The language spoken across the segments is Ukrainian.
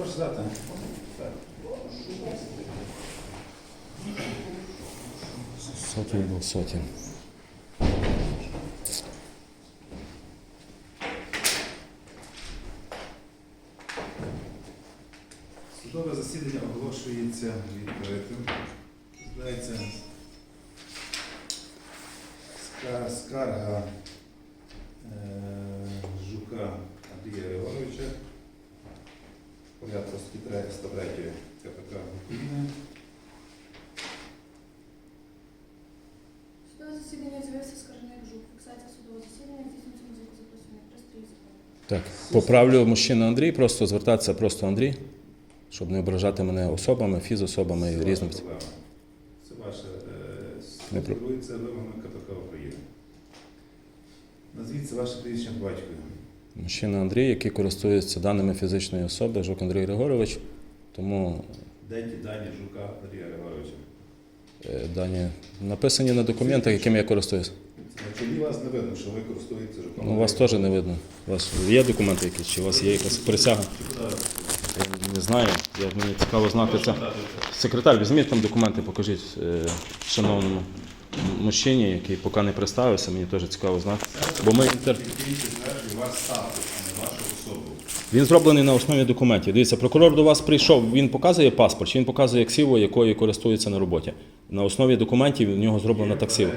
Прошу дати. Сотень був сотень. Судове засідання оголошується відкритим. Здається, ска- скарга е, Жука Андрія Григоровича, порядку статті 103 КПК України. Судове засідання з'явився скаржник жук. Фіксація судового засідання здійснюється на звуку записаних пристрій. Так, поправлю мужчина Андрій, просто звертатися просто Андрій, щоб не ображати мене особами, фізособами і різними. Це ваше керується вимогами КПК України. Назвіться ваше прізвище по батькові. Мужчина Андрій, який користується даними фізичної особи, Жук Андрій Григорович. Тому Де ті дані Жука Андрія Григоровича? е, дані написані на документах, якими я користуюсь. На чолі вас не видно, що ви користуєтеся Жуком. Ну, вас теж не видно. У вас є документи якісь, чи у вас є якась присяга? Я не знаю. Я, мені цікаво знати це. Секретар, візьміть там документи, покажіть е, шановному м- мужчині, який поки не представився, мені теж цікаво знати. Бо ми інтер... Який ваш статус, а не вашу особу. Він зроблений на основі документів. Дивіться, прокурор до вас прийшов, він показує паспорт, чи він показує ксиву, якою користується на роботі. На основі документів в нього зроблена Є таксива.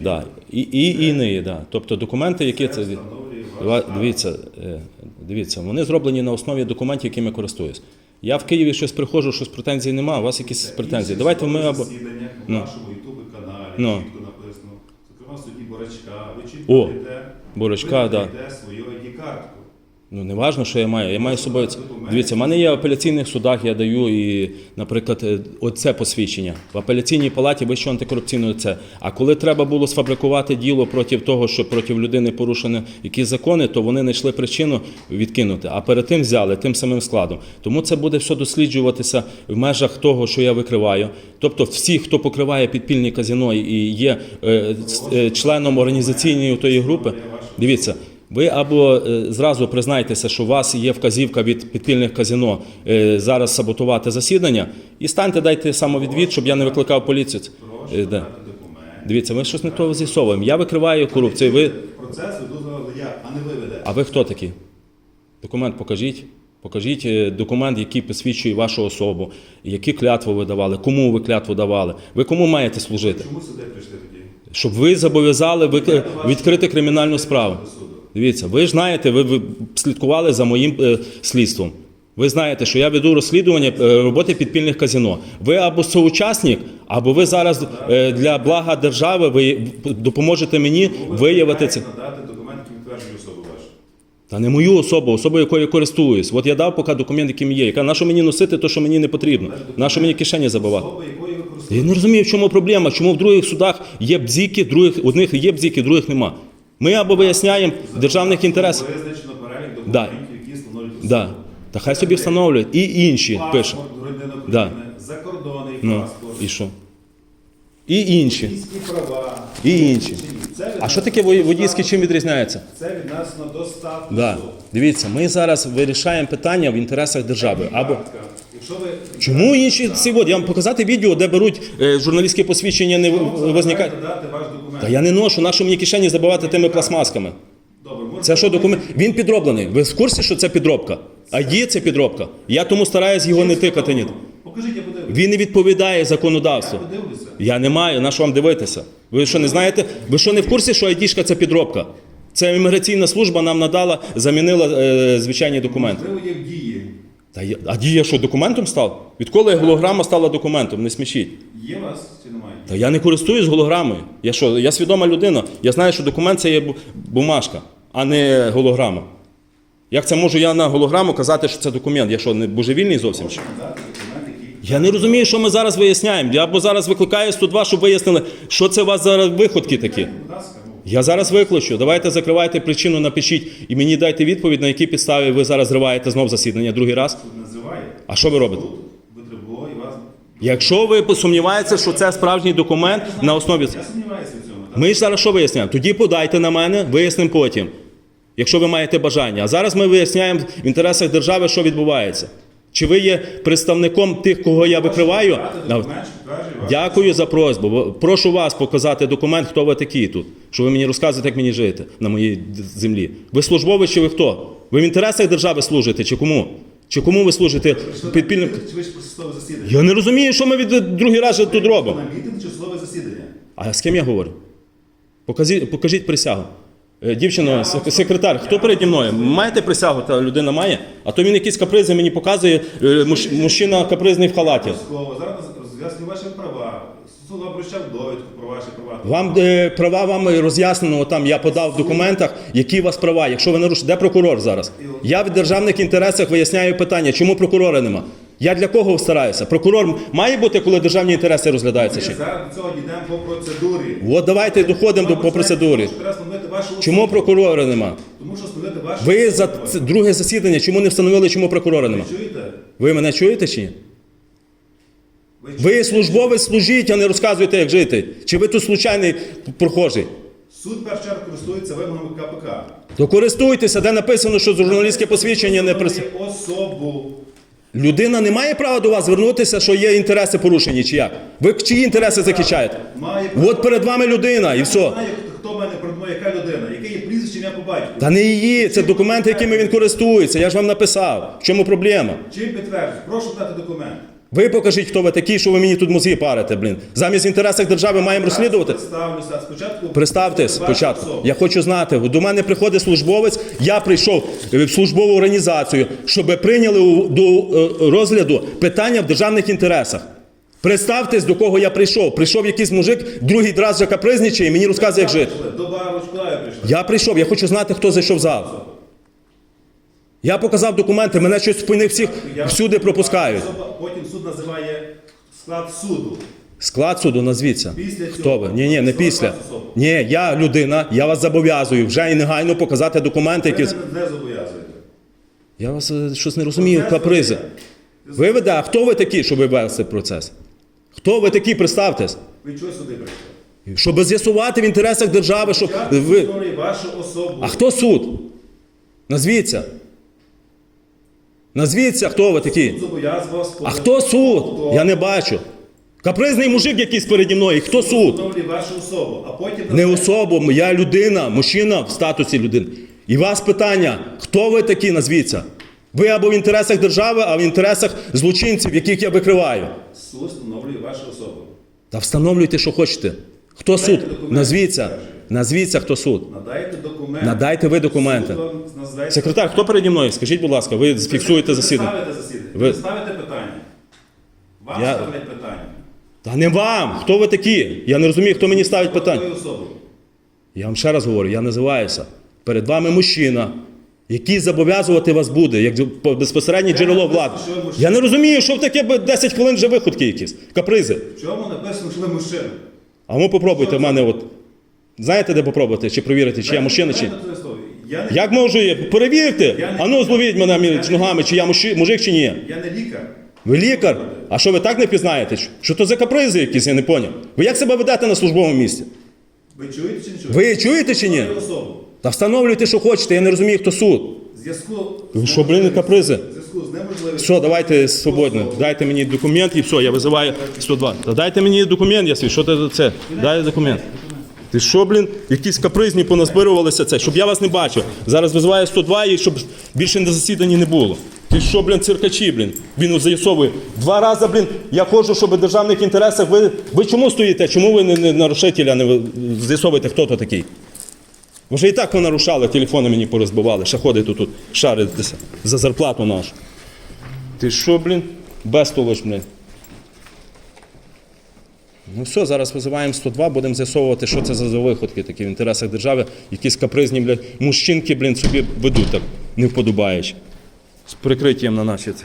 Да. І, і, і не, да. Тобто документи, які це. встановлює ваш Ва- статус. Дивіться, е, дивіться, вони зроблені на основі документів, якими користуюсь. Я в Києві щось приходжу, щось претензій немає, у вас якісь претензії. Давайте ми або. засіданнях Ну. на вашому ютуб каналі Ну. чітко написано. Зокрема, в суді Борочка. Ви чітко О, даєте, Борочка, да. свою ID-картку. Ну не важно, що я маю. Я маю з собою. це- Дивіться, в мене є в апеляційних судах, я даю і, наприклад, е, оце посвідчення. В апеляційній палаті вищого антикорупційного це. А коли треба було сфабрикувати діло проти того, що проти людини порушені якісь закони, то вони знайшли причину відкинути. А перед тим взяли тим самим складом. Тому це буде все досліджуватися в межах того, що я викриваю. Тобто, всі, хто покриває підпільні казино і є е, с- е, членом організаційної тої групи, дивіться. Ви або е, зразу признайтеся, що у вас є вказівка від підпільних казино е, зараз саботувати засідання, і станьте, дайте самовідвід, щоб я не викликав поліцію. Е, документ. Дивіться, ми щось не того з'ясовуємо. Я викриваю корупцію. Ви, Процес я, а не ви ведете. а ви хто такі? Документ покажіть. Покажіть е, документ, який посвідчує вашу особу, які клятву ви давали, кому ви клятву давали. Ви кому маєте служити? Чому сюди прийшли тоді? Щоб ви зобов'язали відкрити кримінальну справу. Дивіться, ви ж знаєте, ви, слідкували за моїм е, слідством. Ви знаєте, що я веду розслідування е, роботи підпільних казино. Ви або соучасник, або ви зараз е, для блага держави ви допоможете мені виявити це. Та не мою особу, особу, якою я користуюсь. От я дав поки документ, яким є. Яка на що мені носити, то що мені не потрібно. На що мені кишені забивати. Я не розумію, в чому проблема, чому в других судах є бзіки, других одних є бзіки, других нема. Ми або виясняємо державних інтересах. Визначено перелік Да. документів, які встановлюють особу. Да. Та хай собі встановлюють. І інші пише. Паспорт громадянина Да. України, закордонний Ну, паспорт, і що? І інші. водійські права. І інші. Це А що таке до водійське чим статусу- відрізняється? Це відносно до статусу. Да. Дивіться, ми зараз вирішаємо питання в інтересах держави. Або Картка. Чому інші ці от, я вам показати відео, де беруть е, журналістське посвідчення, не в- возникає. дати ваш документ. Та я не ношу, нашу мені кишені забивати тими пластмасками. Добре, Це що документ? Він підроблений. Ви в курсі, що це підробка? А є це підробка. Я тому стараюсь його не тикати. Ні. Покажіть, я подивлюся. Він не відповідає законодавству. Подивлюся. Я не маю, на що вам дивитися? Ви що не знаєте? Ви що не в курсі, що айдішка це підробка? Це імміграційна служба нам надала, замінила е, звичайні документи. Можливо, є в дії. Та я, а дія що документом став? Відколи голограма стала документом? Не смішіть. Є у вас чи немає? Та я не користуюсь голограмою. Я що, я свідома людина. Я знаю, що документ це є бумажка, а не голограма. Як це можу я на голограму казати, що це документ? Я що, не божевільний зовсім? документ, який Я не розумію, що ми зараз виясняємо. Я або зараз викликаю 102, щоб вияснили, що це у вас зараз виходки такі. Будь ласка. Я зараз викличу. Давайте закривайте причину, напишіть і мені дайте відповідь, на якій підставі ви зараз зриваєте знов засідання другий раз. А що ви робите? Якщо ви посумніваєтеся, що це справжній документ на основі. Ми ж зараз що виясняємо? Тоді подайте на мене, вияснимо потім. Якщо ви маєте бажання. А зараз ми виясняємо в інтересах держави, що відбувається. Чи ви є представником тих, кого я викриваю? Дякую за просьбу. Прошу вас показати документ, хто ви такі тут. Що ви мені розказуєте, як мені жити на моїй землі. Ви службовець чи ви хто? Ви в інтересах держави служите чи кому? Чи кому ви служите підпільним? Я не розумію, що ми від другий раз тут робимо. А з ким я говорю? Покажіть, покажіть присягу. Е, Дівчино, секретар, хто переді мною? Маєте присягу, та людина має? А то він якісь капризи мені показує, е, муж- мужчина капризний в халаті. Зараз роз'яснюю ваші права. Суд вам довідку про ваші права. Вам е, права вам роз'яснено, там я подав в документах, які у вас права. Якщо ви нарушите, де прокурор зараз? Я в державних інтересах виясняю питання, чому прокурора нема? Я для кого стараюся? Прокурор має бути, коли державні інтереси розглядаються чи? зараз до цього дійдемо по процедурі. От давайте доходимо до по процедурі. Чому прокурора нема? Тому що встановити вашу Ви за друге засідання, чому не встановили, чому прокурора нема? Чуєте? Ви мене чуєте чи ні? Ви Ви службовець служіть, а не розказуєте, як жити. Чи ви тут случайний прохожий? Суд чергу користується вимогами КПК. То користуйтеся, де написано, що журналістське посвідчення не прис... Особу. Людина не має права до вас звернутися, що є інтереси порушені, чи як? Ви чиї інтереси захищаєте? Має От перед вами людина і все. знаю, хто мене перед яка людина, яке є прізвище я побачу. Та не її, це документи, якими він користується. Я ж вам написав. В чому проблема? Чим підтверджуєш? Прошу дати документ. Ви покажіть, хто ви такі, що ви мені тут мозги парите, блін. Замість інтересів держави маємо розслідувати. Представлюся. Спочатку Представтесь спочатку. Я хочу знати. До мене приходить службовець. Я прийшов в службову організацію, щоб прийняли до е, розгляду питання в державних інтересах. Представтесь, до кого я прийшов. Прийшов якийсь мужик, другий раз вже капризничає і мені розказує, як жити. До бару школа прийшла. Я прийшов, я хочу знати, хто зайшов в зал. Я показав документи, мене щось по них всіх всюди пропускають. Потім суд називає склад суду. Склад суду назвіться. Після Хто цього. ви? Ні, ні, не після. Ні, я людина, я вас зобов'язую вже і негайно показати документи, які. не зобов'язуєте. Я вас е, щось не розумію, капризи. Ви веде, а хто ви такі, щоб ви цей процес? Хто ви такі, представтесь? Ви чого сюди прийшли? Щоб з'ясувати в інтересах держави, щоб Я ви. вашу особу. А хто суд? Назвіться. Назвіться, хто ви такі. А хто суд? Я не бачу. Капризний мужик якийсь переді мною. Хто суд? Не особу, я людина, мужчина в статусі людини. І вас питання: хто ви такі, назвіться? Ви або в інтересах держави, а в інтересах злочинців, яких я викриваю. Суд встановлює вашу особу. Та встановлюйте, що хочете. Хто суд? Назвіться. Назвіться, хто суд. Надайте документи. Надайте ви документи. Суд вам Секретар, хто переді мною? Скажіть, будь ласка, ви фіксуєте Ви засідання. ставите засідання. Ви- Ви ставите питання. Вам Я- ставлять питання. Та не вам! Хто ви такі? Я не розумію, хто мені ставить питання. Я вам ще раз говорю, я називаюся. Перед вами мужчина, який зобов'язувати вас буде, як безпосереднє джерело влади. що ви мужчина. Я не розумію, що в таке би 10 хвилин вже виходки якісь, капризи. В чому написано, що ви мужчина? А ви попробуйте в мене от. Знаєте, де попробувати, чи перевірити, чи я мужчина, чи. Я не, Як можу я? Перевірте! Я не- А ну зловіть мене між ногами, чи я мужчи- мужик, чи ні. я не лікар. Ви лікар? А що ви так не пізнаєте? Що то за капризи якісь, я не поняв. Ви як себе ведете на службовому місці? Ви чуєте чи не чуєте? Ви чуєте чи ні? Особу. Та встановлюйте, що хочете, я не розумію, хто суд. В Зв'язку... Ви що, блін, капризи? В зв'язку з неможливістю... Все, давайте свободно. Дайте мені документ і все, я визиваю 102. Та дайте мені документ, я свій. Що це? це? Дай документ. Ти що, блін, якісь капризні поназбирувалися це, щоб я вас не бачив. Зараз визиваю 102 і щоб більше на засіданні не було. Ти що, блін, циркачі, блін? Він з'ясовує. Два рази, блін, я ходжу, щоб в державних інтересах. Ви, ви чому стоїте? Чому ви не, не нарушитель, а не з'ясовуєте, хто то такий? Вже і так понарушали, телефони мені порозбивали, ще ходить тут, шаритися за зарплату нашу. Ти що, блін? Безтолоч, блін. Ну все, зараз визиваємо 102, будемо з'ясовувати, що це за виходки такі в інтересах держави. Якісь капризні, блядь, мужчинки, блін, собі ведуть так, не вподобаючи. З прикриттям на наші це.